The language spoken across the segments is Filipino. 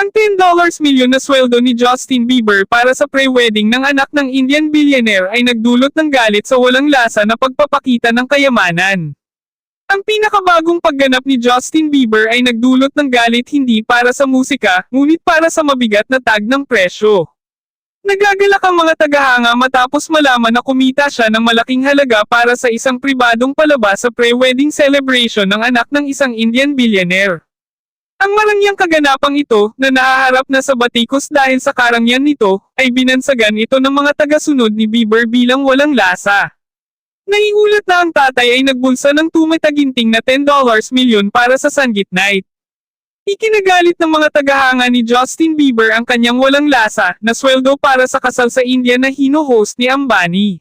Ang $10 milyon na sweldo ni Justin Bieber para sa pre-wedding ng anak ng Indian billionaire ay nagdulot ng galit sa walang lasa na pagpapakita ng kayamanan. Ang pinakabagong pagganap ni Justin Bieber ay nagdulot ng galit hindi para sa musika, ngunit para sa mabigat na tag ng presyo. Nagagalak ang mga tagahanga matapos malaman na kumita siya ng malaking halaga para sa isang pribadong palabas sa pre-wedding celebration ng anak ng isang Indian billionaire. Ang marangyang kaganapang ito, na nahaharap na sa batikos dahil sa karangyan nito, ay binansagan ito ng mga tagasunod ni Bieber bilang walang lasa. Naiulat na ang tatay ay nagbulsa ng tumataginting na $10 milyon para sa Sanggit Night. Ikinagalit ng mga tagahanga ni Justin Bieber ang kanyang walang lasa na sweldo para sa kasal sa India na hino-host ni Ambani.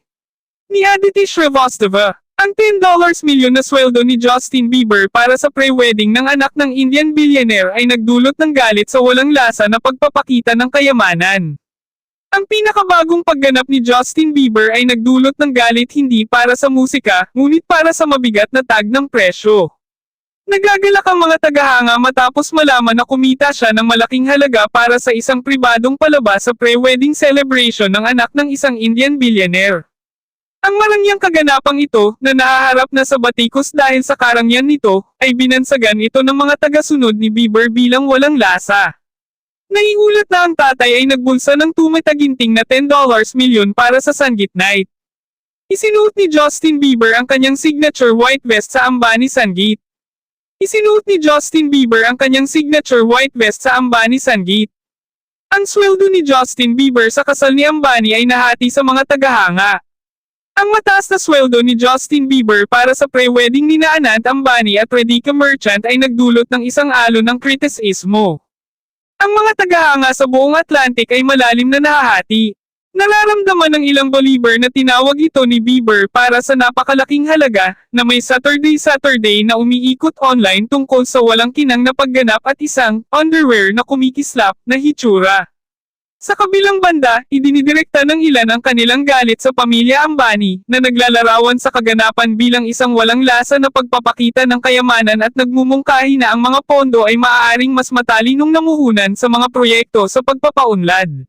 Ni Aditi Shrivastava, ang $10 milyon na sweldo ni Justin Bieber para sa pre-wedding ng anak ng Indian billionaire ay nagdulot ng galit sa walang lasa na pagpapakita ng kayamanan. Ang pinakabagong pagganap ni Justin Bieber ay nagdulot ng galit hindi para sa musika, ngunit para sa mabigat na tag ng presyo. Nagagalak ang mga tagahanga matapos malaman na kumita siya ng malaking halaga para sa isang pribadong palabas sa pre-wedding celebration ng anak ng isang Indian billionaire. Ang marangyang kaganapang ito, na nahaharap na sa batikos dahil sa karangyan nito, ay binansagan ito ng mga tagasunod ni Bieber bilang walang lasa. Naiulat na ang tatay ay nagbulsa ng tumataginting na $10 milyon para sa Sanggit Night. Isinuot ni Justin Bieber ang kanyang signature white vest sa Ambani Sanggit. Isinuot ni Justin Bieber ang kanyang signature white vest sa Ambani Sanggit. Ang sweldo ni Justin Bieber sa kasal ni Ambani ay nahati sa mga tagahanga. Ang mataas na sweldo ni Justin Bieber para sa pre-wedding ni Anant Ambani at Redika Merchant ay nagdulot ng isang alon ng kritisismo. Ang mga tagahanga sa buong Atlantic ay malalim na nahahati. Nararamdaman ng ilang believer na tinawag ito ni Bieber para sa napakalaking halaga na may Saturday Saturday na umiikot online tungkol sa walang kinang na pagganap at isang underwear na kumikislap na hitsura. Sa kabilang banda, idinidirekta ng ilan ang kanilang galit sa pamilya Ambani na naglalarawan sa kaganapan bilang isang walang lasa na pagpapakita ng kayamanan at nagmumungkahi na ang mga pondo ay maaaring mas matalinong namuhunan sa mga proyekto sa pagpapaunlad.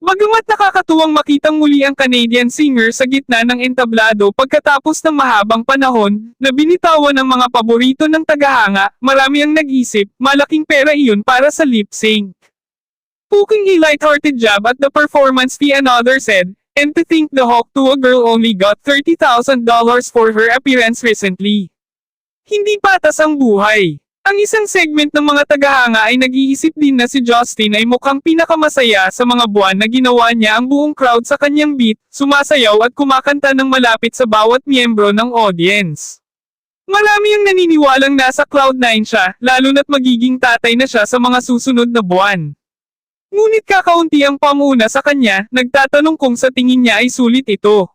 Bagamat nakakatuwang makitang muli ang Canadian singer sa gitna ng entablado pagkatapos ng mahabang panahon, na binitawan ng mga paborito ng tagahanga, marami ang nag-isip, malaking pera iyon para sa lip Puking a light-hearted jab at the performance fee another said, and to think the Hawk to a girl only got $30,000 for her appearance recently. Hindi patas ang buhay. Ang isang segment ng mga tagahanga ay nag-iisip din na si Justin ay mukhang pinakamasaya sa mga buwan na ginawa niya ang buong crowd sa kanyang beat, sumasayaw at kumakanta ng malapit sa bawat miyembro ng audience. Marami ang naniniwalang nasa Cloud9 siya, lalo na't magiging tatay na siya sa mga susunod na buwan. Ngunit kakaunti ang pamuna sa kanya, nagtatanong kung sa tingin niya ay sulit ito.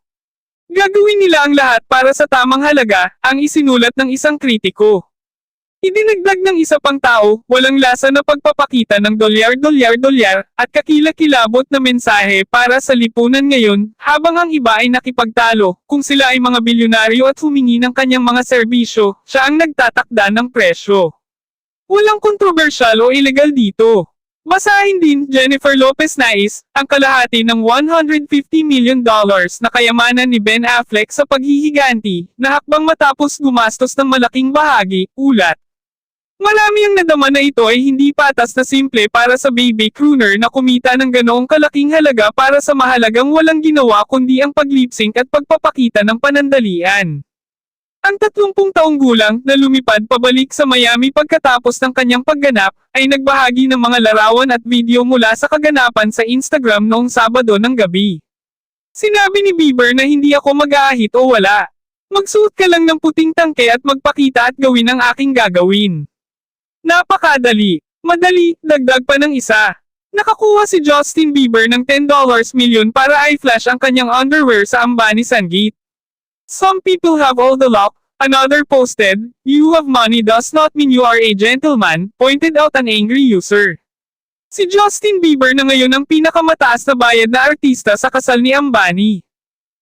Gagawin nila ang lahat para sa tamang halaga, ang isinulat ng isang kritiko. Idinagdag ng isa pang tao, walang lasa na pagpapakita ng dolyar-dolyar-dolyar, at kakilakilabot na mensahe para sa lipunan ngayon, habang ang iba ay nakipagtalo, kung sila ay mga bilyonaryo at humingi ng kanyang mga serbisyo, siya ang nagtatakda ng presyo. Walang kontrobersyal o illegal dito. Basahin din, Jennifer Lopez nais, ang kalahati ng $150 million na kayamanan ni Ben Affleck sa paghihiganti, na hakbang matapos gumastos ng malaking bahagi, ulat. Marami ang nadama na ito ay hindi patas na simple para sa baby crooner na kumita ng ganoong kalaking halaga para sa mahalagang walang ginawa kundi ang paglipsync at pagpapakita ng panandalian. Ang 30 taong gulang na lumipad pabalik sa Miami pagkatapos ng kanyang pagganap, ay nagbahagi ng mga larawan at video mula sa kaganapan sa Instagram noong Sabado ng gabi. Sinabi ni Bieber na hindi ako mag-aahit o wala. Magsuot ka lang ng puting tangke at magpakita at gawin ang aking gagawin. Napakadali. Madali, dagdag pa ng isa. Nakakuha si Justin Bieber ng $10 milyon para i-flash ang kanyang underwear sa Ambani Sangit. Some people have all the luck, another posted, you have money does not mean you are a gentleman, pointed out an angry user. Si Justin Bieber na ngayon ang pinakamataas na bayad na artista sa kasal ni Ambani.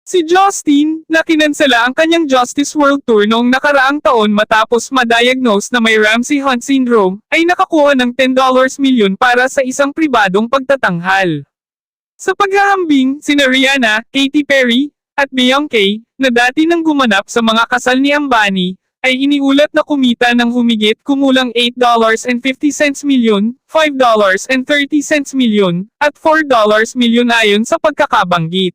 Si Justin, na kinansela ang kanyang Justice World Tour noong nakaraang taon matapos ma-diagnose na may Ramsey Hunt Syndrome, ay nakakuha ng $10 milyon para sa isang pribadong pagtatanghal. Sa paghahambing, sina Rihanna, Katy Perry, at Beyonce, na dati nang gumanap sa mga kasal ni Ambani, ay iniulat na kumita ng humigit kumulang $8.50 milyon, $5.30 milyon, at $4 milyon ayon sa pagkakabanggit.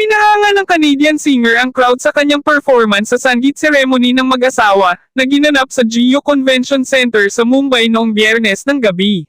Pinahanga ng Canadian singer ang crowd sa kanyang performance sa Sangeet ceremony ng mag-asawa na ginanap sa Geo Convention Center sa Mumbai noong biyernes ng gabi.